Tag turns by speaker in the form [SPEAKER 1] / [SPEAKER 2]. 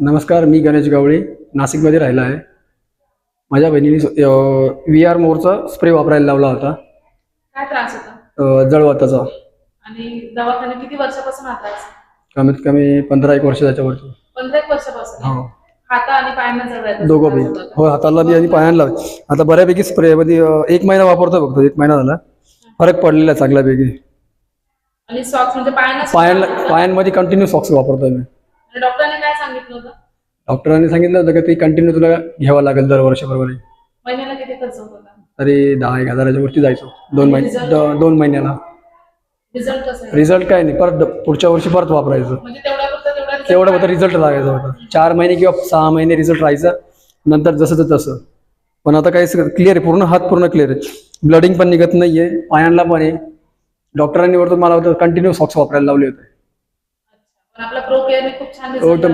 [SPEAKER 1] नमस्कार मी गणेश गवळी नाशिकमध्ये राहिला आहे. माझ्या बहिणीने व्ही आर मोरचा स्प्रे वापरायला लावला होता.
[SPEAKER 2] काय त्रास होता?
[SPEAKER 1] अ, जळवाताचा.
[SPEAKER 2] आणि दवाखाने किती वर्षापासून
[SPEAKER 1] कमीत कमी पंधरा एक वर्ष त्याच्यावरती.
[SPEAKER 2] पंधरा एक वर्षापासून?
[SPEAKER 1] हो.
[SPEAKER 2] हाता आणि पायांना जळायचा
[SPEAKER 1] दोघं बी? हो हाताला बी आणि पायांना आता बऱ्यापैकी स्प्रे मध्ये अ, एक महिना वापरतो फक्त एक महिना झाला. फरक पडलेला आहे चांगल्यापैकी.
[SPEAKER 2] आणि सॉक्स म्हणजे पायांना
[SPEAKER 1] पायांना? पायांमध्ये कंटिन्यू सॉक्स वापरतोय मी.
[SPEAKER 2] डॉक्टरांनी काय सांगितलं होतं?
[SPEAKER 1] डॉक्टरांनी सांगितलं होतं की ते कंटिन्यू तुला घ्यावं लागेल दर वर्षभर
[SPEAKER 2] महिन्याला किती खर्च होत होता?
[SPEAKER 1] तरी दहा एक हजाराच्या वरती जायचो. दोन महिने द- दोन महिन्याला.
[SPEAKER 2] रिझल्ट कसं आहे?
[SPEAKER 1] रिझल्ट काय नाही परत द- पुढच्या वर्षी परत वापरायचं.
[SPEAKER 2] म्हणजे तेवढा result
[SPEAKER 1] तेवढं
[SPEAKER 2] काय?
[SPEAKER 1] फक्त रिझल्ट लागायचा होता. चार महिने किंवा सहा महिने रिझल्ट राहायचा नंतर जसं तर तसं. पण आता काही क्लिअर आहे पूर्ण हात पूर्ण क्लिअर आहे. ब्लडिंग पण निघत नाहीये पायांना पण आहे. डॉक्टरांनी वरतून मला कंटिन्यू सॉक्स वापरायला लावले होते.
[SPEAKER 2] आपला प्रो केअरने खूप छान result